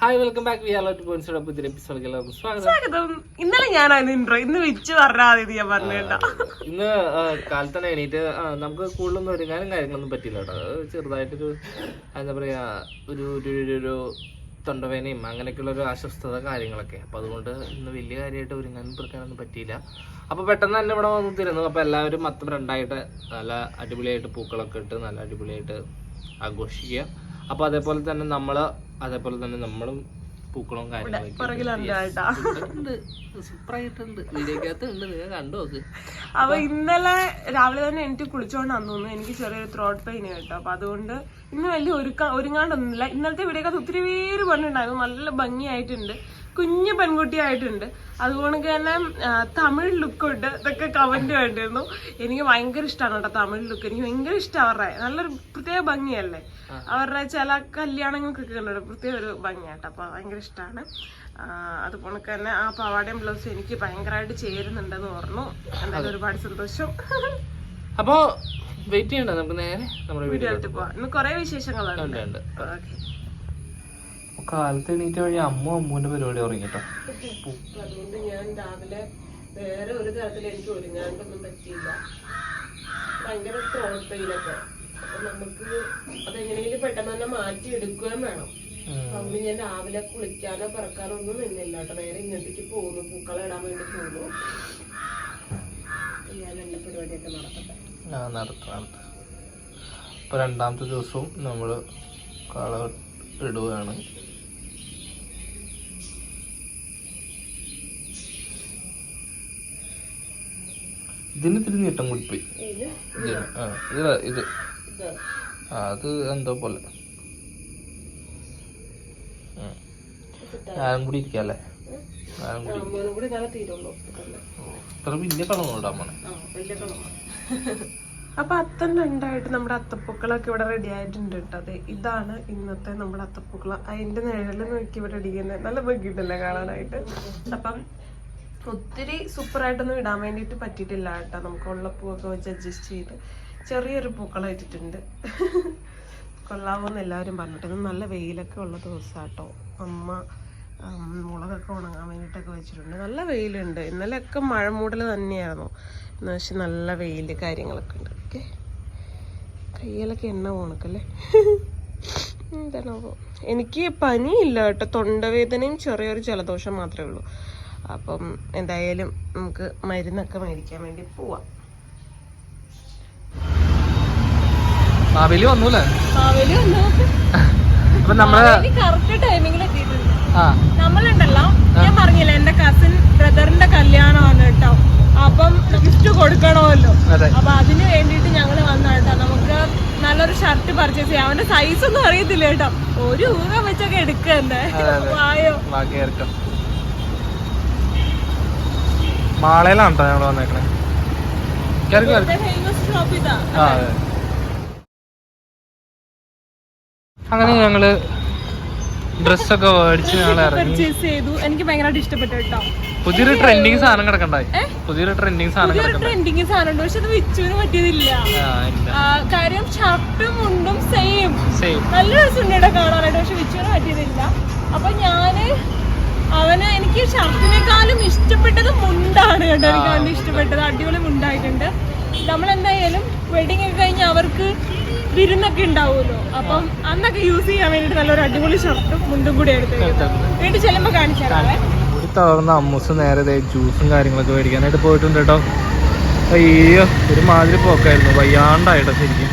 Hi welcome back we are points പുതിയ എപ്പിസോഡിലേക്ക് എല്ലാവർക്കും സ്വാഗതം സ്വാഗതം. ഇന്നലെ ഞാനായിരുന്നു ഇൻട്രോ ഇന്ന് വെച്ച് പറഞ്ഞാൽ ഞാൻ പറഞ്ഞു കേട്ടോ. ഇന്ന് കാലത്തന്നെ എണീറ്റ് നമുക്ക് കൂടുതലൊന്നും ഒരുങ്ങാനും കാര്യങ്ങളൊന്നും പറ്റില്ല കേട്ടോ. ചെറുതായിട്ടൊരു എന്താ പറയാ ഒരു ഒരു തൊണ്ടവേനയും അങ്ങനെയൊക്കെയുള്ള ഒരു അസ്വസ്ഥത കാര്യങ്ങളൊക്കെ. അപ്പൊ അതുകൊണ്ട് ഇന്ന് വലിയ കാര്യമായിട്ട് ഒരുങ്ങാനും പിറക്കാനൊന്നും പറ്റിയില്ല. അപ്പൊ പെട്ടെന്ന് തന്നെ ഇവിടെ വന്ന് തരുന്നു അപ്പൊ എല്ലാവരും മൊത്തം രണ്ടായിട്ട് നല്ല അടിപൊളിയായിട്ട് പൂക്കളൊക്കെ ഇട്ട് നല്ല അടിപൊളിയായിട്ട് ആഘോഷിക്കുക. അപ്പൊ അതേപോലെ തന്നെ നമ്മൾ അതേപോലെ തന്നെ നമ്മളും പൂക്കളും കാര്യങ്ങളൊക്കെ അപ്പൊ ഇന്നലെ രാവിലെ തന്നെ എനിക്ക് കുളിച്ചോണ്ടാന്ന് തോന്നുന്നു എനിക്ക് ചെറിയൊരു ത്രോട്ട് പെയിൻ കേട്ടോ. അപ്പൊ അതുകൊണ്ട് ഇന്ന് വലിയ ഒരുക്ക ഒരുങ്ങാണ്ടൊന്നുമില്ല. ഇന്നലത്തെ വീഡിയോക്കകത്ത് ഒത്തിരി പേര് പറഞ്ഞിട്ടുണ്ടായിരുന്നു. നല്ല ഭംഗിയായിട്ടുണ്ട്. കുഞ്ഞു പെൺകുട്ടിയായിട്ടുണ്ട്. അതുകൊണ്ട് തന്നെ തമിഴ് ലുക്കുണ്ട്. ഇതൊക്കെ കമന്റ് വേണ്ടിയിരുന്നു എനിക്ക് ഭയങ്കര ഇഷ്ടമാണ് കേട്ടോ തമിഴ് ലുക്ക്. എനിക്ക് ഭയങ്കര ഇഷ്ടം അവരുടെ. നല്ലൊരു പ്രത്യേക ഭംഗിയല്ലേ? അവരുടെ ചില കല്യാണങ്ങൾക്കൊക്കെ കണ്ടു പ്രത്യേക ഒരു ഭംഗിയാട്ടോ അപ്പോൾ ഭയങ്കര ഇഷ്ടമാണ് അതുപോലെ തന്നെ ആ പാവാടയും ബ്ലൗസ് എനിക്ക് ഭയങ്കരമായിട്ട് ചേരുന്നുണ്ടെന്ന് പറഞ്ഞു എന്തായാലും ഒരുപാട് സന്തോഷം. അപ്പോ വെയിറ്റ് ചെയ്യണ്ട നമുക്ക് നേരെ നമ്മുടെ വീഡിയോ പോവാം. ഇന്ന് കുറെ വിശേഷങ്ങളുണ്ട് ഉണ്ട് ഉണ്ട്. കാലത്ത് എണീറ്റ് വഴി അമ്മ അമ്മൂന്റെ പരിപാടി തുടങ്ങിട്ടോ. അതുകൊണ്ട് ഞാൻ രാവിലെ വേറെ ഒരു തരത്തിൽ എനിക്ക് ഒരുങ്ങാണ്ടൊന്നും പറ്റിയില്ല. ഭയങ്കര ത്രോട്ട് പെയിനൊക്കെ അപ്പൊ നമുക്ക് അതെങ്ങനെയെങ്കിലും പെട്ടെന്ന് തന്നെ മാറ്റി എടുക്കുകയും വേണം. അതുകൊണ്ട് ഞാൻ രാവിലെ കുളിക്കാനോ പറക്കാനോ ഒന്നും നിന്നില്ല കേട്ടോ. നേരെ ഇങ്ങോട്ടേക്ക് പോകുന്നു. പൂക്കളം ഇടാൻ വേണ്ടി പോകുന്നു. ഞാൻ എന്റെ പരിപാടിയൊക്കെ നടക്കട്ടെ. ആ അപ്പോൾ രണ്ടാമത്തെ ദിവസവും നമ്മൾ കള ഇടുകയാണ് ഇതിന് ഇത്തിരി നീട്ടം കൂടിപ്പോയി. ആ ഇത്. ഇത്. അത് എന്തോ പോലെ. ഞാനും കൂടി ഇരിക്കാല്ലേ ഞാനും കൂടി. ഇത്ര വലിയ കളർ അപ്പൊ അത്തം രണ്ടായിട്ട് നമ്മുടെ അത്തപ്പൂക്കളൊക്കെ ഇവിടെ റെഡി ആയിട്ടുണ്ട് കേട്ടോ. അതെ ഇതാണ് ഇന്നത്തെ നമ്മുടെ അത്തപ്പൂക്കൾ അതിന്റെ നിഴൽ നോക്കി ഇവിടെ ഇടിക്കുന്നത് നല്ല ഭംഗിയിട്ടല്ലേ കാണാനായിട്ട്? അപ്പം ഒത്തിരി സൂപ്പറായിട്ടൊന്നും ഇടാൻ വേണ്ടിയിട്ട് പറ്റിയിട്ടില്ല കേട്ടോ. നമുക്ക് ഉള്ള പൂവൊക്കെ വെച്ച് അഡ്ജസ്റ്റ് ചെയ്ത് ചെറിയൊരു പൂക്കളം ഇട്ടിട്ടുണ്ട്. കൊള്ളാവോന്ന് എല്ലാവരും പറഞ്ഞിട്ട്. നല്ല വെയിലൊക്കെ ഉള്ള ദിവസമാട്ടോ അമ്മ മുളകൊക്കെ ഉണങ്ങാൻ വേണ്ടിയിട്ടൊക്കെ വെച്ചിട്ടുണ്ട്. നല്ല വെയിലുണ്ട്. ഇന്നലെയൊക്കെ മഴ മൂടൽ തന്നെയായിരുന്നു. പക്ഷെ നല്ല വെയിൽ കാര്യങ്ങളൊക്കെ ഉണ്ട്. ഓക്കെ. കയ്യിലൊക്കെ എണ്ണ പോണക്കല്ലേ? എന്താണാവോ? എനിക്ക് പനിയില്ല കേട്ടോ. തൊണ്ടവേദനയും ചെറിയൊരു ജലദോഷം മാത്രമേ ഉള്ളൂ. അപ്പം എന്തായാലും നമുക്ക് മരുന്നൊക്കെ മേടിക്കാൻ വേണ്ടി പോവാം. മാവേലി വന്നു? അപ്പൊ നമ്മൾ കറക്റ്റ് ടൈമിങ്ങിൽ എത്തിയിട്ടുണ്ട്. ആ. നമ്മളുണ്ടല്ലോ. ഞാൻ പറഞ്ഞില്ല എന്റെ കസിൻ ബ്രദറിന്റെ കല്യാണമാണ് കേട്ടോ. അപ്പം ഗിഫ്റ്റ് കൊടുക്കണമല്ലോ. അപ്പൊ അതിന് വേണ്ടിയിട്ട് ഞങ്ങൾ വന്നാട്ടോ നമുക്ക് നല്ലൊരു ഷർട്ട് പർച്ചേസ് ചെയ്യാം. അവന്റെ സൈസ് ഒന്നും അറിയത്തില്ല കേട്ടോ. ഒരു ഊഹം വെച്ചൊക്കെ അതെ. വായോ. മാളയിലാണ് കേട്ടോ ഞങ്ങൾ വന്നേക്കണേ. കേറി കേറി. ഫേമസ് ഷോപ്പ് ഇതാ. അങ്ങനെ ഞങ്ങൾ ഡ്രസ്സൊക്കെ മേടിച്ച് ഞങ്ങൾ ഇറങ്ങി. ചെയ്തു. എനിക്ക് ഭയങ്കരമായിട്ട് ഇഷ്ടപ്പെട്ടു കേട്ടോ. പുതിയൊരു ട്രെൻഡിങ് സാധനം കിടക്കണ്ടായി? പുതിയൊരു ട്രെൻഡിങ് സാധനം ട്രെൻഡിങ് സാധനമുണ്ട്. പക്ഷെ അത് വിച്ചുവിന് പറ്റിയതില്ല. കാര്യം ഷർട്ടും മുണ്ടും സെയിം നല്ല രസമുണ്ട് കാണാനായിട്ട്. പക്ഷെ വിച്ചുവിന് പറ്റിയതില്ല. അപ്പൊ ഞാൻ അവന് എനിക്ക് ഷർട്ടിനേക്കാളും ഇഷ്ടപ്പെട്ടത് മുണ്ടാണ് കേട്ടോ. എനിക്ക് അവന് ഇഷ്ടപ്പെട്ടത്. അടിപൊളി മുണ്ടായിട്ടുണ്ട്. നമ്മൾ എന്തായാലും വെഡിങ് ഒക്കെ കഴിഞ്ഞ് അവർക്ക് വിരുന്നൊക്കെ ഉണ്ടാവുമല്ലോ. അപ്പം അന്നൊക്കെ യൂസ് ചെയ്യാൻ വേണ്ടി നല്ലൊരു അടിപൊളി ഷർട്ടും മുണ്ടും കൂടി എടുത്ത് വീട്ടിൽ ചെല്ലുമ്പോ കാണിച്ചാലേ കൂടി തളർന്ന അമ്മൂസ് നേരെ ജ്യൂസും കാര്യങ്ങളൊക്കെ മേടിക്കാനായിട്ട് പോയിട്ടുണ്ട് കേട്ടോ. അയ്യോ ഒരു മാതിരി പോക്കായിരുന്നു. വയ്യാണ്ടായിട്ടോ ശരിക്കും.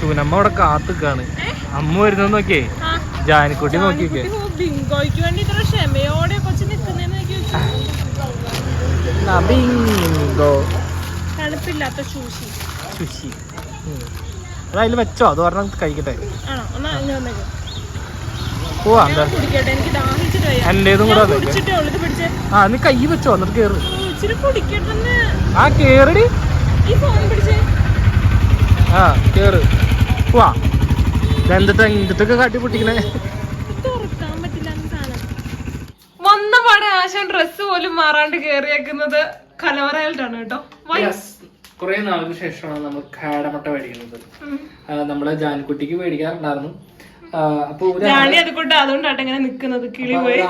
ചൂനമ്മ അവിടെ കാത്തുക്കാണ്. അമ്മ വരുന്നത് നോക്കിയേ? ജാനിക്കുട്ടി നോക്കിയൊക്കെ. ബിങ്കോയ്ക്ക് വേണ്ടി ഇത്ര ക്ഷമയോടെ കൊച്ചു ബിങ്കോ. തണുപ്പില്ലാത്ത ശൂഷി അതിൽ വെച്ചോ? അത് പറഞ്ഞാൽ കഴിക്കട്ടെ. പോവാ. എന്റേതും കൂടെ ആ നീ കൈ വെച്ചോ എന്നിട്ട് കേറ്. ആ കേറടി. ഈ ഫോൺ പിടിച്ച്. ആ കേറ്. പോവാ. എന്തിട്ട് എന്തിട്ടൊക്കെ കാട്ടി പൊട്ടിക്കണേ? വന്ന പാടെ ആശാൻ ഡ്രസ്സ് പോലും മാറാണ്ട് കേറിയേക്കുന്നത് കലവറയിലാണ് കേട്ടോ. കുറെ നാളിന് ശേഷമാണ് നമ്മൾ കാടമുട്ട മേടിക്കുന്നത്. നമ്മളെ ജാൻകുട്ടിക്ക് മേടിക്കാറുണ്ടായിരുന്നു. അപ്പൊ ഒരു ഞാനീ അതുകൊണ്ട് ഇങ്ങനെ നിക്കുന്നത് കിളി പോയി.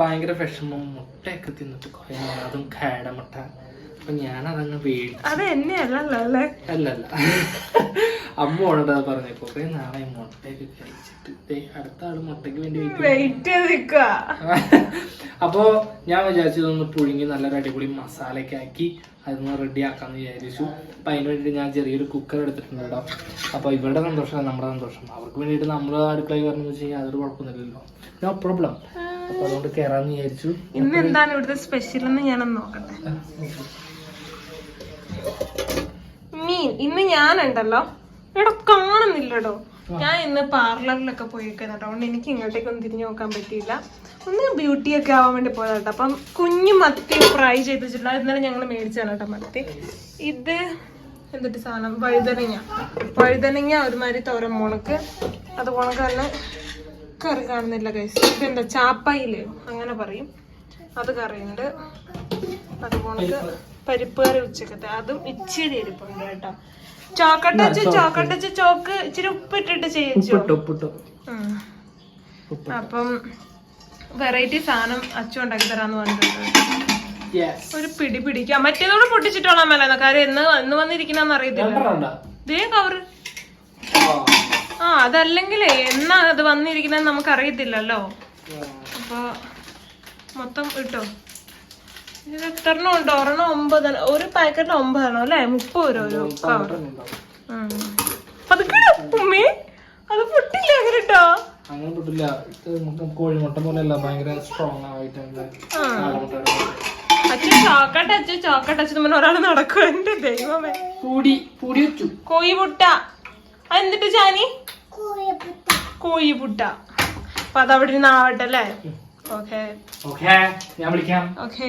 ഭയങ്കര വിഷമം. മുട്ടയൊക്കെ തിന്നിട്ട് കുറെ അതും കാടമുട്ട അപ്പൊ ഞാൻ അതങ്ങ് വീഴ്ച അത് എന്നെ അല്ലല്ലോ അല്ലേ? അല്ലല്ല. അമ്മോട് പറഞ്ഞു കുറെ നാളെ മുട്ടയൊക്കെ കഴിച്ചിട്ട് അടുത്ത ആൾ മുട്ടയ്ക്ക് വേണ്ടി വെയിറ്റ് ചെയ്ത് അപ്പോ ഞാൻ വിചാരിച്ചു ഇതൊന്ന് പുഴുങ്ങി നല്ലൊരു അടിപൊളി മസാലയൊക്കെ ആക്കി അതൊന്ന് റെഡി ആക്കാന്ന് വിചാരിച്ചു. അപ്പൊ അതിന് വേണ്ടിയിട്ട് ഞാൻ ചെറിയൊരു കുക്കർ എടുത്തിട്ടുണ്ട് കേട്ടോ. അപ്പൊ ഇവരുടെ സന്തോഷം നമ്മുടെ സന്തോഷം. അവർക്ക് വേണ്ടിയിട്ട് നമ്മൾ അടുക്കളയിൽ പറഞ്ഞു വെച്ച് കഴിഞ്ഞാൽ അതൊരു കുഴപ്പമൊന്നുമില്ലല്ലോ. നോ പ്രോബ്ലം അപ്പൊ അതുകൊണ്ട് കയറാന്ന് വിചാരിച്ചു. ഇന്ന് എന്താണ് ഇവിടുത്തെ സ്പെഷ്യൽ എന്ന് ഞാനൊന്ന് നോക്കട്ടെ. മീൻ ഇന്ന് ഞാനുണ്ടല്ലോ ഇവിടെ കാണുന്നില്ലടോ. ഞാൻ ഇന്ന് പാർലറിലൊക്കെ പോയിക്കാൻ അതുകൊണ്ട് എനിക്ക് ഇങ്ങോട്ടേക്കൊന്നും തിരിഞ്ഞു നോക്കാൻ പറ്റിയില്ല. ഒന്ന് ബ്യൂട്ടി ഒക്കെ ആവാൻ വേണ്ടി പോയതാ കേട്ടോ. അപ്പം കുഞ്ഞു മത്തി ഫ്രൈ ചെയ്ത് വെച്ചിട്ടുള്ള ഇന്നലെ ഞങ്ങൾ മേടിച്ചാണ് കേട്ടോ മത്തി. ഇത് എന്തിട്ട് സാധനം? വഴുതനങ്ങ. വഴുതനങ്ങ ഒരുമാതിരി തോരൻ മുളക്ക് അതുപോലെ തന്നെ കറി കാണുന്നില്ല കൈസ് ഇതെന്താ? ചാപ്പയിൽ അങ്ങനെ പറയും. അത് കറിയുണ്ട്. അത് അതുപോലെ പരിപ്പ് കറി ഉച്ചക്കത്തെ. അതും ഇച്ചിരി ഇരിപ്പുണ്ട് കേട്ടോ. ചോക്കട്ടച്ച് ചോക്കട്ട ചോക്ക് ഇച്ചിരി ഉപ്പിട്ടിട്ട് ചെയ്യിച്ചു. അപ്പം വെറൈറ്റി സാധനം അച്ഛൻ ഉണ്ടാക്കി തരാന്ന് പറഞ്ഞിട്ടുണ്ട്. ഒരു പിടി പിടിക്കാം. മറ്റേതോട് പൊട്ടിച്ചിട്ടോളാൻ മേലെന്ന. കാര്യം എന്ന് എന്ന് വന്നിരിക്കണെന്ന് അറിയത്തില്ല? ദേ കവറ് ആ. അതല്ലെങ്കിലേ എന്നാ അത് വന്നിരിക്കുന്ന നമുക്ക് അറിയത്തില്ലല്ലോ അപ്പൊ മൊത്തം ഇട്ടോ? ഇത് ഉണ്ട്. ഒരെണ്ണം ഒമ്പത് ഒരു പാക്കറ്റിൽ ഒമ്പതെണ്ണം അല്ലേ? മുപ്പത് രൂപ ഒരു പവർ. പതുക്കെ ഉമ്മേ അത് പൊട്ടില്ല ഇട്ടോ അങ്ങനെ പൊട്ടില്ല. കോഴിമുട്ട പോലെയല്ല ഭയങ്കര സ്ട്രോങ് ആയിട്ടുണ്ട്. അച്ഛൻ ചോക്കട്ടെ അച്ഛൻ ചോക്കട്ടെ അച്ഛൻ പറഞ്ഞ ഒരാൾ നടക്കും എന്റെ ദൈവമേ. പൂടി പൂടി വെച്ചു. കോഴി പുട്ട എന്നിട്ട് ചാനി? കോഴി പുട്ട അപ്പൊ അതവിടെ ഇരുന്ന് ആവട്ടെ അല്ലേ? ഓക്കെ. ഓക്കെ. ഞാൻ വിളിക്കാം. ഓക്കെ.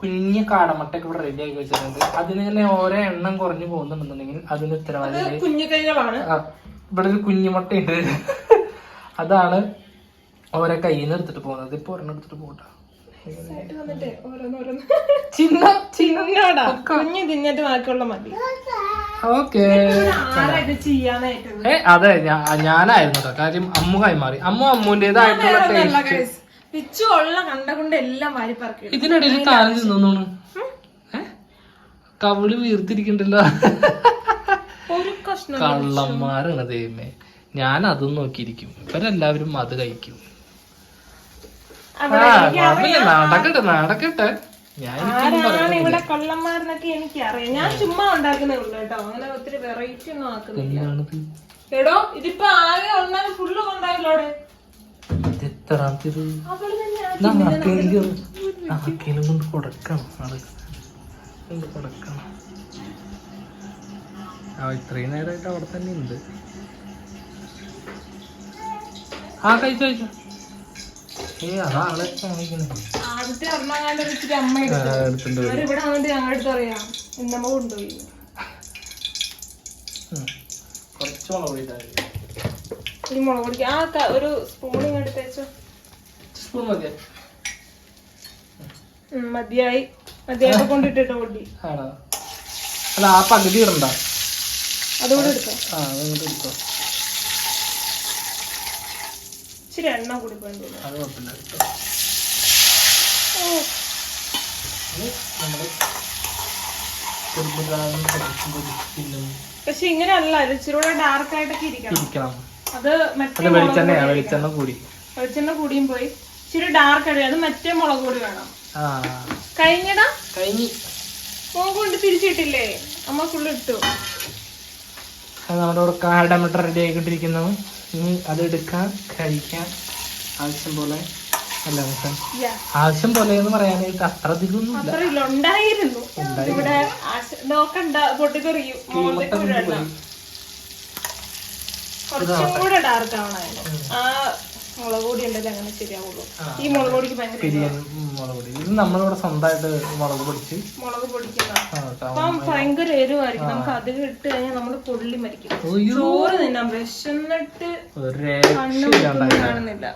കുഞ്ഞു കാടമുട്ടയൊക്കെ ഇവിടെ റെഡി ആക്കി വെച്ചിട്ടുണ്ട്. അതിന് തന്നെ ഓരോ എണ്ണം കുറഞ്ഞു പോകുന്നുണ്ടെന്നുണ്ടെങ്കിൽ അതിന് ഉത്തരവാദി കുഞ്ഞു കൈകളാണ്. ഇവിടെ ഒരു കുഞ്ഞുമുട്ടയുണ്ട്. അതാണ് ഓരോ കയ്യിൽ നിന്ന് എടുത്തിട്ട് പോകുന്നത്. ഇപ്പൊ ഒരെണ്ണം എടുത്തിട്ട് പോകട്ടെ. കുഞ്ഞു തിന്നിട്ട് ബാക്കിയുള്ള മതി. ഓക്കെ. അതെ ഞാനായിരുന്നു കേട്ടോ. കാര്യം അമ്മു കൈമാറി. അമ്മു അമ്മുവിന്റേതായിട്ടുള്ള ടേസ്റ്റ് പിച്ചു ഉള്ള കണ്ട കൊണ്ട് എല്ലാം വാരി പറക്കി ഇതിനിടയിൽ കാലം തിന്നോണു. കവിൾ വീർത്തിരിക്കണ്ടല്ലോ. കള്ളന്മാരാണ് ദൈവമേ. ഞാൻ അതും നോക്കിയിരിക്കും. ഇവരെല്ലാവരും അത് കഴിക്കും. നടക്കട്ടെ നടക്കട്ടെ. ഞാൻ ആരാണ് ഇവിടെ കള്ളന്മാരെന്നൊക്കെ എനിക്ക് അറിയാം ഞാൻ ചുമ്മാ ഉണ്ടാക്കുന്നേ ഉള്ളു കേട്ടോ. അങ്ങനെ ഒത്തിരി വെറൈറ്റി ഒന്നും ആക്കുന്നില്ല. എടോ ഇതിപ്പോ ആകെ ഉണ്ടാകും ഫുള്ള് കൊണ്ടായില്ലോടെ തന്നെ നാക്കേലും നാക്കേലും കൊണ്ട് കൊടുക്കണം ആൾ. കൊണ്ട് കൊടുക്കണം. ആ ഇത്രയും നേരമായിട്ട് അവിടെ തന്നെ ഉണ്ട്. ആ കഴിച്ചു കഴിച്ചു. ഏ കാണിക്കണേ. ആദ്യത്തെ വെച്ചിട്ട് അമ്മ എടുത്തു എടുത്തിട്ടുണ്ട് ഇവർ ഇവിടെ വന്നിട്ട് ഞങ്ങളുടെ അടുത്ത് പറയാം. ഇന്നമ്മ കൊണ്ടുപോയി. ഉം. കുറച്ച് മുളക് പൊടി ഇട്ടാ ഈ മുളക് പൊടിക്ക് ആ ഒരു സ്പൂൺ ഇങ്ങോട്ട് സ്പൂൺ മതിയോ? മതിയായി. മതിയായിട്ട് കൊണ്ടിട്ടിട്ടോ പൊടി ആണോ? അല്ല ആ പകുതി ഇടണ്ട. അതുകൂടെ എടുക്കാം ആ അത് എടുത്തോ. ഇച്ചിരി എണ്ണ കൂടി അത് കുഴപ്പമില്ല എടുത്തോ. പക്ഷെ ഇങ്ങനെയല്ല ഇത് ഇച്ചിരി കൂടെ ഡാർക്ക് ആയിട്ടൊക്കെ ഇരിക്കണം. ഇരിക്കണം. അത് മറ്റേ വെളിച്ചെണ്ണയാ വെളിച്ചെണ്ണ കൂടി. വെളിച്ചെണ്ണ കൂടിയും പോയി. ഇച്ചിരി ഡാർക്ക് അടി അത് മറ്റേ മുളക് പൊടി വേണം. ആ. കഴിഞ്ഞടാ? കഴിഞ്ഞു. മോൻ കൊണ്ട് തിരിച്ചിട്ടില്ലേ? അമ്മ ഫുള്ള് ഇട്ടു. നമ്മുടെ കാട കാടമട്ട റെഡി ആയിക്കൊണ്ടിരിക്കുന്നു. ഇനി അത് എടുക്കാം കഴിക്കാം. ആവശ്യം പോലെ. അല്ല. ആവശ്യം പോലെ എന്ന് പറയാനായിട്ട് അത്ര അധികം അത്ര ഇല്ല. ഉണ്ടായിരുന്നു. ഇവിടെ ആശ- നോക്കണ്ട പൊട്ടിത്തെറിയും മുകളിലേക്ക് വീഴണ്ട കുറച്ചും കൂടെ ഡാർക്ക് ആവണായിരുന്നു ആ മുളക് പൊടി ഉണ്ടല്ലോ അങ്ങനെ ശരിയാവുള്ളൂ. ഈ മുളക് പൊടിക്ക് ഭയങ്കര മുളക് പൊടി ഇത് നമ്മളിവിടെ സ്വന്തമായിട്ട് മുളക് പൊടിച്ച് മുളക് പൊടിക്കുന്ന ഭയങ്കര എരിവായിരിക്കും. നമുക്ക് അധികം ഇട്ട് കഴിഞ്ഞാൽ നമ്മൾ പൊള്ളി മരിക്കും. അയ്യോ, ചോറ് തിന്നാം വിശന്നിട്ട്. കാണുന്നില്ല.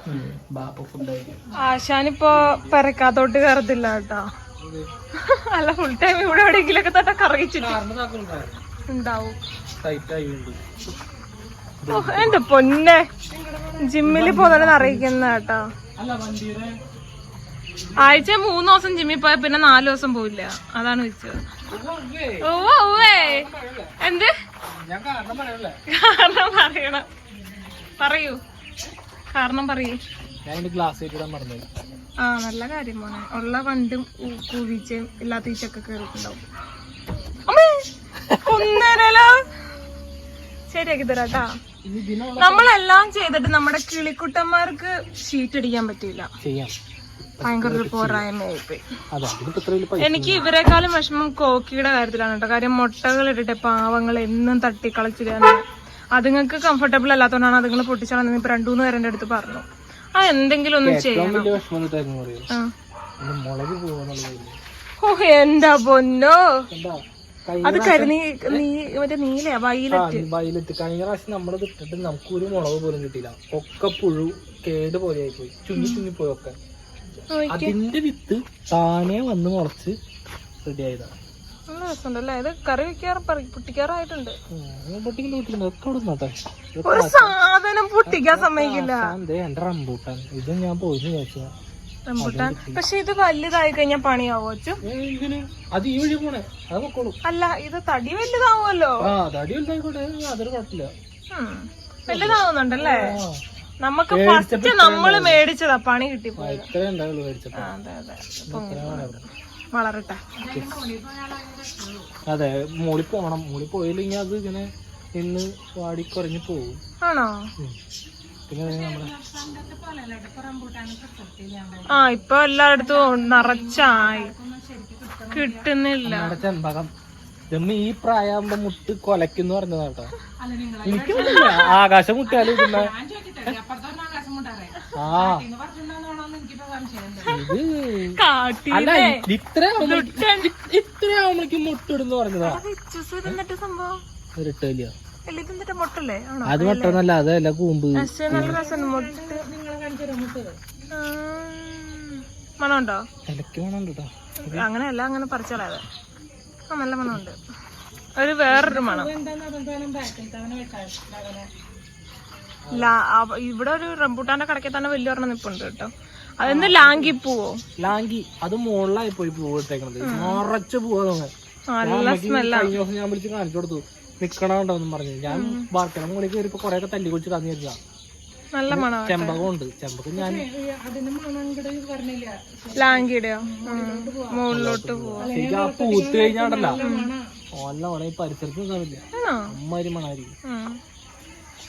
ആശാനിപ്പോ പെരക്കാത്തോട്ട് കയറത്തില്ല കേട്ടോ. അല്ല ഫുൾ ടൈം ഇവിടെ എവിടെയെങ്കിലൊക്കെ തന്നെ കറിയിച്ചിട്ട് ഉണ്ടാവും. എന്റെ പൊന്നെ. ജിമ്മിൽ പോകുന്നവരെ അറിയിക്കുന്ന കേട്ടോ. ആഴ്ച മൂന്ന് ദിവസം ജിമ്മിൽ പോയ പിന്നെ നാല് ദിവസം പോയില്ല അതാണ് വെച്ചത് ഓ ഓവേ എന്ത്? കാരണം പറയണം. പറയൂ. കാരണം പറയൂ. ആ നല്ല കാര്യം മോനെ. ഉള്ള വണ്ടും കൂവീച്ചയും ഇല്ലാത്ത ഈച്ചൊക്കെ കേറിയിട്ടുണ്ടാവും ഒന്നരലോ. ശരിയാക്കി തരാട്ടാ നമ്മളെല്ലാം ചെയ്തിട്ട് നമ്മുടെ കിളിക്കുട്ടന്മാർക്ക് ഷീറ്റ് അടിക്കാൻ പറ്റില്ല ഭയങ്കര ഒരു പോരായ്മയായിപ്പോയി. എനിക്ക് ഇവരെക്കാളും വിഷമം കോക്കിയുടെ കാര്യത്തിലാണ് കേട്ടോ. കാര്യം മുട്ടകൾ ഇട്ടിട്ട് പാവങ്ങൾ എന്നും തട്ടിക്കളച്ചിടാൻ അതുങ്ങൾക്ക് കംഫർട്ടബിൾ അല്ലാത്തതുകൊണ്ടാണ് അതുങ്ങൾ പൊട്ടിച്ചാണെന്ന് ഇപ്പൊ രണ്ടു മൂന്ന് പേരുടെ അടുത്ത് പറഞ്ഞു. ആ എന്തെങ്കിലും ഒന്നും ചെയ്യാം ചെയ്യണം. വലിയ വിഷമം അറിയോ? മുളക് പോകുന്നുള്ളത് ഓ എന്താ പൊന്നോ? അത് നീ മറ്റേ വൈലറ്റ് വയലറ്റ്. കഴിഞ്ഞ പ്രാവശ്യം നമ്മളത് ഇട്ടിട്ട് നമുക്ക് ഒരു മുളക് പോലും കിട്ടിയില്ല. ഒക്കെ പുഴു കേട് പോലെ ആയിപ്പോയി ചുങ്ങി ചുങ്ങി പോയി ഒക്കെ. അതിന്റെ വിത്ത് താനെ വന്ന് മുളച്ച് റെഡി ആയതാണ് ഇത് കറി വെക്കാറ് പൊട്ടിക്കാറായിട്ടുണ്ട്. ഒരു സാധനം പൊട്ടിക്കാൻ സമ്മതിക്കില്ല. എന്റെ റംബൂട്ടാൻ. ഇത് ഞാൻ പോയി ചോദിച്ചു റംബുട്ടാൻ പക്ഷെ ഇത് വലുതായി കഴിഞ്ഞാൽ പണിയാവോ അച്ചു? അത് ഈ വഴി പോണേ. അത് പൊക്കോളൂ അല്ല ഇത് തടി വലുതാവുമല്ലോ. ആ തടി വലുതായിക്കോട്ടെ. അതൊരു കുഴപ്പമില്ല. ഉം. വലുതാവുന്നുണ്ടല്ലേ? നമുക്ക് ഫസ്റ്റ് നമ്മൾ മേടിച്ചതാ പണി കിട്ടി. വളരട്ടെ. അതെ മോളി പോണം മോളി പോയില്ലെങ്കിൽ അത് ഇങ്ങനെ ഇന്ന് വാടി കുറഞ്ഞു പോകും. ആണോ? ആ ഇപ്പൊ എല്ലായിടത്തും നിറച്ചായി. കിട്ടുന്നില്ല. ചെമ്പകം. ജമ്മി ഈ പ്രായമാകുമ്പോ മുട്ട് കൊലക്കുന്നു പറഞ്ഞതാ കേട്ടോ. എനിക്ക് ആകാശം മുട്ടിയാലും പിന്നെ ആ. ഇത് അല്ല ഇത്ര ഇത്ര ആവുമ്പോഴേക്കും മുട്ടിടുന്ന് പറഞ്ഞതാ. എന്നിട്ട് അത് മട്ടൊന്നല്ല അതല്ല കൂമ്പ്. മണമുണ്ടോ? ഇലക്ക് കേട്ടോ അങ്ങനെയല്ല അങ്ങനെ പറിച്ചോളാതെ ആ നല്ല മണമുണ്ട്. ഒരു വേറൊരു മണം. ഇവിടെ ഒരു റംബൂട്ടാന്റെ കടക്കെ തന്നെ വലിയ ഒരെണ്ണം നിപ്പുണ്ട് കേട്ടോ. അതെന്ത്? ലാങ്കി പൂവോ? ലാങ്കി. അത് മുകളിലായി പോയി പൂവ് ഇട്ടേക്കണത്. നിറച്ച് പൂവാ നല്ല സ്മെല്ലാണ് ഞാൻ വിളിച്ച് കാണിച്ചു കൊടുത്തു. നിക്കണുണ്ടോന്നും പറഞ്ഞു ഞാൻ ബാക്കിയുള്ള മുകളിൽ കയറിപ്പോ കൊറേ ഒക്കെ തല്ലി കുടിച്ച് കളഞ്ഞു കരുതാ. നല്ല മണം ചെമ്പകം ഉണ്ട്. ചെമ്പകം ഞാൻ ലാങ്കിടയോ? മുകളിലോട്ട് പോവാ. ശരിക്കും ആ പൂത്ത് കഴിഞ്ഞാണ്ടല്ല. ഓല്ല ഓളെ ഈ പരിസരത്ത് നിൽക്കാറില്ല അമ്മാരി മണായിരിക്കും.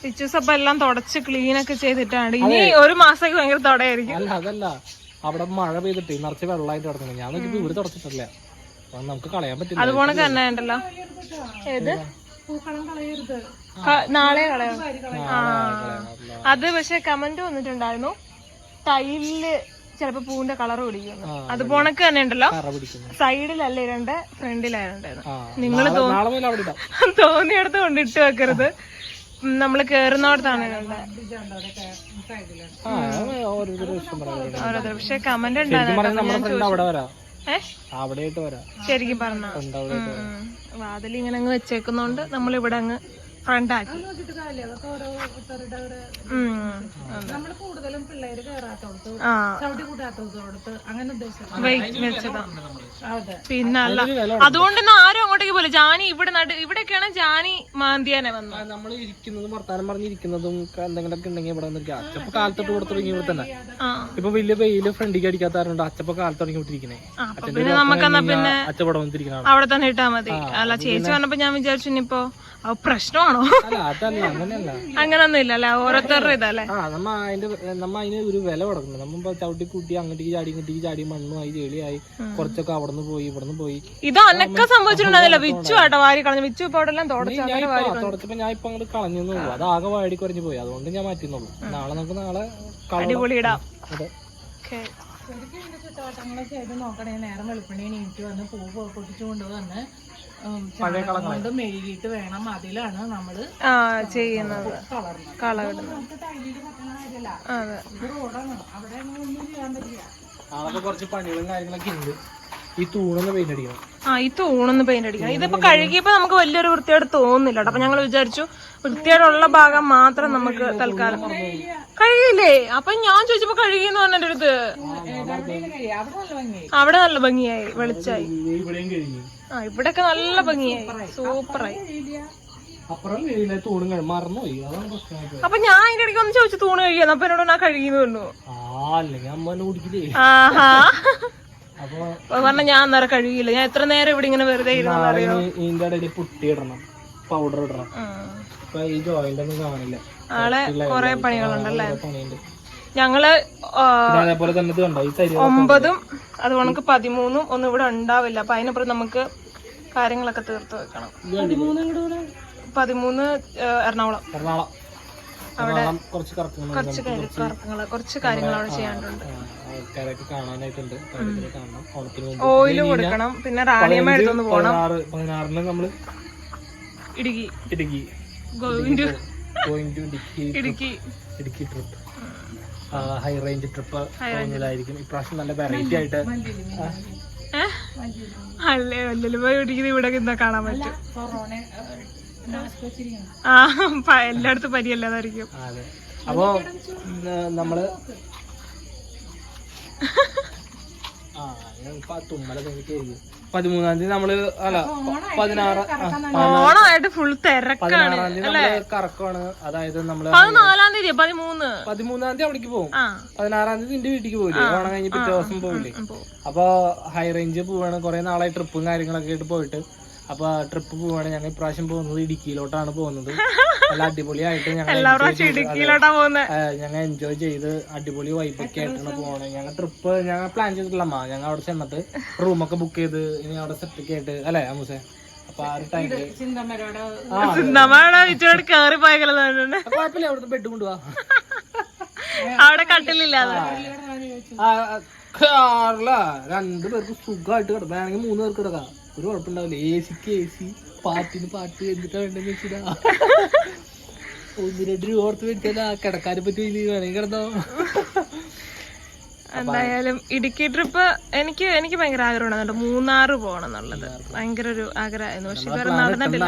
പിച്ചൂസ് അപ്പൊ എല്ലാം തുടച്ച് ക്ലീൻ ഒക്കെ ചെയ്തിട്ടാണ്. ഇനി ഒരു മാസമൊക്കെ ഭയങ്കര തുടയായിരിക്കും. അല്ല അതല്ല. അവിടെ മഴ പെയ്തിട്ട് നിറച്ച് വെള്ളമായിട്ട് കിടക്കുന്നു. ഞാൻ നോക്കിയപ്പോ ഇവിടെ തുടച്ചിട്ടില്ല. നമുക്ക് കളയാൻ പറ്റില്ല. അതുപോലെ തന്നെ ഉണ്ടല്ലോ ഏത്? ക- നാളെ കളയാം? ആ. അത് പക്ഷെ കമന്റ് വന്നിട്ടുണ്ടായിരുന്നു. ടൈലിൽ ചിലപ്പോ പൂവിന്റെ കളർ പിടിക്കുന്നു ആ, അത് പോണക്ക് തന്നെ ഉണ്ടല്ലോ. സൈഡിലല്ല ഇരണ്ട് ഫ്രണ്ടിലായിരുന്നു നിങ്ങൾ തോന്നിയെടുത്ത് കൊണ്ട് ഇട്ട് വെക്കരുത്. നമ്മൾ കേറുന്നോടത്താണ് ഓരോരുത്തർ പക്ഷെ കമന്റ് ഉണ്ടായിരുന്നു. ശരിക്കും പറഞ്ഞ. വാതിൽ ഇങ്ങനെ അങ്ങ് വെച്ചേക്കുന്നോണ്ട് നമ്മൾ ഇവിടെ അങ്ങ് ഫ്രണ്ട് ആക്കി ഉം, അതെ. കൂടുതലും പിള്ളേര് കയറാത്തോടത്ത് ആ. ചവിട്ടി കൂട്ടാത്തോടത്ത് അങ്ങനെ ഉദ്ദേശിച്ചത്. വെയിറ്റ് വെച്ചതാ. അതെ. പിന്നെ അല്ല അതുകൊണ്ടൊന്നും ആരും അങ്ങോട്ടേക്ക് പോലെ ജാനി ഇവിടെ നട ഇവിടെയൊക്കെയാണ് ജാനി മാന്തിയാനെ വന്നത്. നമ്മൾ ഇരിക്കുന്നതും വർത്താനം പറഞ്ഞിരിക്കുന്നതും എന്തെങ്കിലും ഒക്കെ ഉണ്ടെങ്കിൽ ഇവിടെ വന്നിരിക്കുക അച്ചപ്പ കാലത്തോട്ട് ഇവിടെ തുടങ്ങി ഇവിടെ തന്നെ. ആ. ഇപ്പൊ വലിയ വെയിൽ ഫ്രണ്ടിക്ക് അടിക്കാത്ത കാരണം അച്ചപ്പ കാലത്ത് തുടങ്ങി വിട്ടിരിക്കണേ. ആ, അപ്പൊ പിന്നെ നമുക്കെന്നാ പിന്നെ അച്ചപ്പടം വന്നിരിക്കണ അവിടെ തന്നെ ഇട്ടാ മതി. അല്ല ചേച്ചി വന്നപ്പോ ഞാൻ വിചാരിച്ചു ഇനിയിപ്പോ പ്രശ്നമാണോ? അങ്ങനൊന്നും ഇല്ല അല്ലെ ഓരോരുത്തരുടെ ഇതല്ലേ? നമ്മ അതിന്റെ നമ്മ അതിന് ഒരു വില കൊടുക്കണം നമ്മ ചവിട്ടി കൂട്ടി അങ്ങോട്ടേക്ക് ചാടി ഇങ്ങോട്ടേക്ക് ചാടി മണ്ണുമായി ചെളിയായി കുറച്ചൊക്കെ അവിടെ നിന്ന് പോയി ഇവിടെ നിന്ന് പോയി. ഇത് അനക്ക സംഭവിച്ചിട്ടുണ്ടാവില്ല വിച്ചു ആട്ടോ വാരി കളഞ്ഞു. വിച്ചു ഇപ്പൊ അവിടെ എല്ലാം തുടച്ചപ്പോ ഞാൻ ഇപ്പൊ അങ്ങോട്ട് കളഞ്ഞു അത് ആകെ വാടി കുറഞ്ഞു പോയി. അതുകൊണ്ട് ഞാൻ മാറ്റുന്നുള്ളൂ നാളെ നമുക്ക് നാളെ അടിപൊളി ഇടാം. അതെ. ഓക്കെ ആയിട്ട് നോക്കണേ. നേരം വെളുപ്പണി എണീറ്റ് വന്ന് പൂ പൊട്ടിച്ചു കൊണ്ടുവന്ന് കൊണ്ട് മെഴുകിയിട്ട് വേണം അതിലാണ് നമ്മൾ ആ ചെയ്യുന്നത്. കളവിടുന്നത് നമുക്ക് തൈലിൽ പറ്റുന്ന കാര്യമല്ല. അതെ. ഇത് റോഡാണ്. അവിടെ ഒന്നും ചെയ്യാൻ പറ്റില്ല. കുറച്ച് പണികളും കാര്യങ്ങളൊക്കെ ഉണ്ട്. ഈ തൂണൊന്ന് പെയിന്റ് അടിക്കണം ആ ഇത് ഊണെന്ന് പെയിന്റ് അടിക്കണം. ഇതിപ്പോ കഴുകിയപ്പോ നമുക്ക് വലിയൊരു വൃത്തിയോട് തോന്നുന്നില്ല അപ്പൊ ഞങ്ങൾ വിചാരിച്ചു വൃത്തിയോടുള്ള ഭാഗം മാത്രം നമുക്ക് തൽക്കാലം കഴുകിയില്ലേ? അപ്പൊ ഞാൻ ചോദിച്ചപ്പോ കഴുകിന്ന് പറഞ്ഞ കഴിയും അവിടെ നല്ല ഭംഗിയായി വെളിച്ചായി. ആ ഇവിടെ ഇവിടെയൊക്കെ നല്ല ഭംഗിയായി. സൂപ്പറായി. അപ്പൊ ഞാൻ അതിന്റെ ഇടയ്ക്ക് ഒന്ന് ചോദിച്ചു തൂണ് കഴിയാന്ന് അപ്പൊ എന്നോട് ഞാൻ കഴുകിയെന്ന് പറഞ്ഞു. ആഹാ. അപ്പൊ അപ്പൊ പറഞ്ഞ ഞാൻ അന്നേരം കഴുകിയില്ല. ഞാൻ എത്ര നേരം ഇവിടെ ഇങ്ങനെ വെറുതെ ഇതിന്റെ ഇടയിൽ പുട്ടി ഇടണം. പൗഡർ ഇടണം. ഇപ്പൊ ഈ ജോയിന്റ് ഒന്നും കാണില്ല ആളെ കൊറേ പണികളുണ്ടല്ലേ? ഞങ്ങൾ അതേപോലെ തന്നെ ഒമ്പതും അത് കണക്ക് പതിമൂന്നും ഒന്നും ഇവിടെ ഉണ്ടാവില്ല. അപ്പൊ അതിനപ്പുറം നമുക്ക് കാര്യങ്ങളൊക്കെ തീർത്ത് വെക്കണം. പതിമൂന്ന് എറണാകുളം. എറണാകുളം. കുറച്ച് കുറച്ച് കാര്യങ്ങൾ കുറച്ച് കാര്യങ്ങൾ അവിടെ ചെയ്യാനുണ്ട്. ആൾക്കാരൊക്കെ കാണാനായിട്ടുണ്ട്. കാണണം. ഓയിൽ കൊടുക്കണം. പിന്നെ റാണിയമ്മ എടുത്തൊന്ന് പതിനാറിന് നമ്മൾ Idukki. Idukki. Idukki trip. High range trip റേഞ്ചിലായിരിക്കും ഇപ്രാവശ്യം നല്ല വെറൈറ്റി ആയിട്ട് അല്ലേ അല്ലല്ലോ ഇടുക്കി ഇവിടെ ഇന്നാ കാണാൻ പറ്റും. ആ എല്ലായിടത്തും പരിയല്ലാതായിരിക്കും. അപ്പോ നമ്മൾ പതിമൂന്നാം തീയതി നമ്മൾ അല്ല പതിനാറ് ഓണമായിട്ട് ഫുൾ തിരക്കാണ് കറക്കാണ് അതായത് നമ്മൾ പതിനാലാം തീയതി പതിമൂന്ന്. പതിമൂന്നാം തീയതി അവിടേക്ക് പോകും പതിനാറാം തീയതി നിന്റെ വീട്ടിലേക്ക് പോകില്ലേ ഓണം കഴിഞ്ഞ് പിറ്റേ ദിവസം പോകില്ലേ അപ്പൊ ഹൈ റേഞ്ച് പോവാണ്. കുറെ നാളായി ട്രിപ്പും കാര്യങ്ങളൊക്കെ ആയിട്ട് പോയിട്ട്. അപ്പൊ ട്രിപ്പ് പോവാണ് ഞങ്ങൾ ഇപ്രാവശ്യം പോകുന്നത് ഇടുക്കിയിലോട്ടാണ് പോകുന്നത് നല്ല അടിപൊളിയായിട്ട് ഞങ്ങൾ ഞങ്ങൾ എൻജോയ് ചെയ്ത് അടിപൊളി വൈബൊക്കെ ആയിട്ടാണ് പോകണത് ഞങ്ങൾ ട്രിപ്പ് ഞങ്ങൾ പ്ലാൻ ചെയ്തിട്ടില്ല മാ ഞങ്ങൾ അവിടെ ചെന്നിട്ട് റൂമൊക്കെ ബുക്ക് ചെയ്ത് ഇനി അവിടെ സെറ്റൊക്കെ ആയിട്ട് അല്ലേ അമ്മൂസേ രണ്ടുപേർക്ക് അപ്പൊ കുഴപ്പമില്ല അവിടുത്തെ ബെഡ് കൊണ്ടുപോവാ അവിടെ കട്ടിലില്ലാതെ കാറില രണ്ടു പേർക്ക് സുഖമായിട്ട് കിടക്കാം വേണമെങ്കിൽ മൂന്ന് പേർക്ക് കിടക്കാം ഒരു കുഴപ്പമുണ്ടാവില്ല. എ സിക്ക് എ സി പാട്ടിന് പാട്ട് എന്നിട്ടാ വേണ്ടെന്ന് വെച്ചിട്ടാ ഒന്ന് രണ്ട് രൂപ ഓർത്ത് വെച്ചാൽ കിടക്കാനെ പറ്റി വേണമെങ്കിൽ കിടന്നോ? എന്തായാലും ഇടുക്കി ട്രിപ്പ് എനിക്ക് എനിക്ക് ഭയങ്കര ആഗ്രഹമാണ് കേട്ടോ മൂന്നാറ് പോകണം എന്നുള്ളത്. ഭയങ്കര ഒരു ആഗ്രഹമായിരുന്നു. പക്ഷെ ഇതുവരെ നടന്നിട്ടില്ല.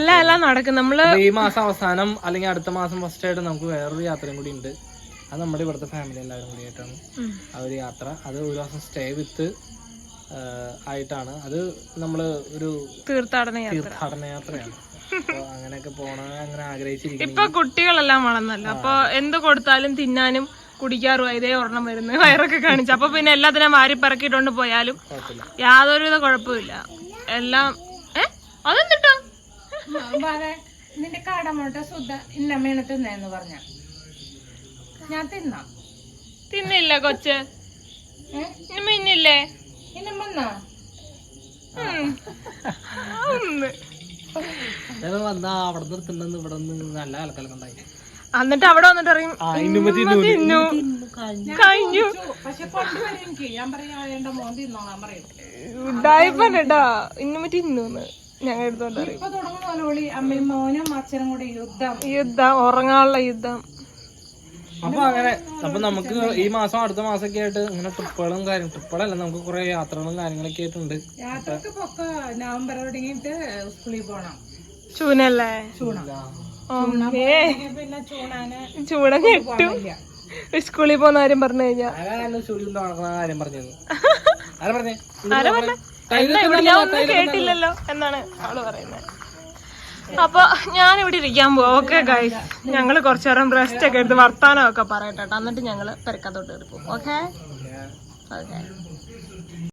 എല്ലാം എല്ലാം നടക്കും. നമ്മൾ ഈ മാസം അവസാനം അല്ലെങ്കിൽ അടുത്ത മാസം ഫസ്റ്റ് ആയിട്ട് നമുക്ക് വേറൊരു യാത്രയും കൂടി ഉണ്ട്. അത് നമ്മുടെ ഇവിടുത്തെ ഫാമിലി എല്ലാവരും കൂടി ആയിട്ടാണ്. ആ ഒരു യാത്ര. അത് ഒരു ദിവസം സ്റ്റേ വിത്ത് ആയിട്ടാണ്. അത് നമ്മൾ ഒരു തീർത്ഥാടന യാത്ര. തീർത്ഥാടന യാത്രയാണ്. അപ്പൊ അങ്ങനെയൊക്കെ പോണ അങ്ങനെ ആഗ്രഹിച്ചിരിക്കുന്നു. ഇപ്പൊ കുട്ടികളെല്ലാം വളർന്നല്ലോ. അപ്പൊ എന്ത് കൊടുത്താലും തിന്നാനും കുടിക്കാറും ഇതേ ഒരെണ്ണം വരുന്നത് വയറൊക്കെ കാണിച്ചു. അപ്പൊ പിന്നെ എല്ലാത്തിനും വാരി പറക്കിയിട്ടോണ്ട് പോയാലും യാതൊരുവിധ കുഴപ്പമില്ല. എല്ലാം ഏ? അതെന്തിട്ടോ? നിന്റെ കാടമോട്ട സുദ്ധ ഇന്നമ്മേണ് തിന്നേന്ന് പറഞ്ഞ. ഞാൻ തിന്നാം. തിന്നില്ല കൊച്ച്. ഏ? ഇനി വന്നാ ഇന്നമ്മന്നാ ഉം. വന്നാ അവിടെ നിർത്തുണ്ടെന്ന് ഇവിടെ നല്ല കലക്കലക്കുണ്ടായി എന്നിട്ട് അവിടെ വന്നിട്ട് അറിയും തിന്നു. കഴിഞ്ഞു. കേട്ടോ ഇന്നുമ്പ തിന്നൂന്ന്. ഞങ്ങൾ എടുത്തോണ്ട് അറിയും യുദ്ധം. യുദ്ധം ഉറങ്ങാനുള്ള യുദ്ധം. അപ്പൊ അങ്ങനെ അപ്പൊ നമുക്ക് ഈ മാസം അടുത്ത മാസം ഒക്കെ ആയിട്ട് ഇങ്ങനെ ട്രിപ്പുകളും കാര്യം ട്രിപ്പുകളല്ല നമുക്ക് കുറെ യാത്രകളും കാര്യങ്ങളൊക്കെ ആയിട്ടുണ്ട്. യാത്രയ്ക്ക് പൊക്ക നവംബർ തുടങ്ങിയിട്ട് സ്കൂളിൽ പോണം. ചൂനല്ലേ പിന്നെ ചൂണാന് ചൂട കിട്ടും. സ്കൂളിൽ പോകുന്ന കാര്യം പറഞ്ഞു കഴിഞ്ഞാൽ ആരാണ് ചുരുൾ നടക്കുന്ന കാര്യം പറഞ്ഞത്? ആരാ പറഞ്ഞേ? ആരാ പറഞ്ഞെ? എന്താ ഇവിടെ ഞാൻ ഒന്നും കേട്ടില്ലല്ലോ എന്നാണ് അവൾ പറയുന്നത്. അപ്പൊ ഞാൻ ഇവിടെ ഇരിക്കാൻ പോവാം. ഓക്കെ ഗൈസ് ഞങ്ങൾ കുറച്ചു നേരം റെസ്റ്റ് ഒക്കെ എടുത്ത് വർത്താനം ഒക്കെ പറയട്ടെ ട്ടോ. എന്നിട്ട് ഞങ്ങൾ പെരക്കത്തോട്ട് പോകും ഓക്കെ ഓക്കെ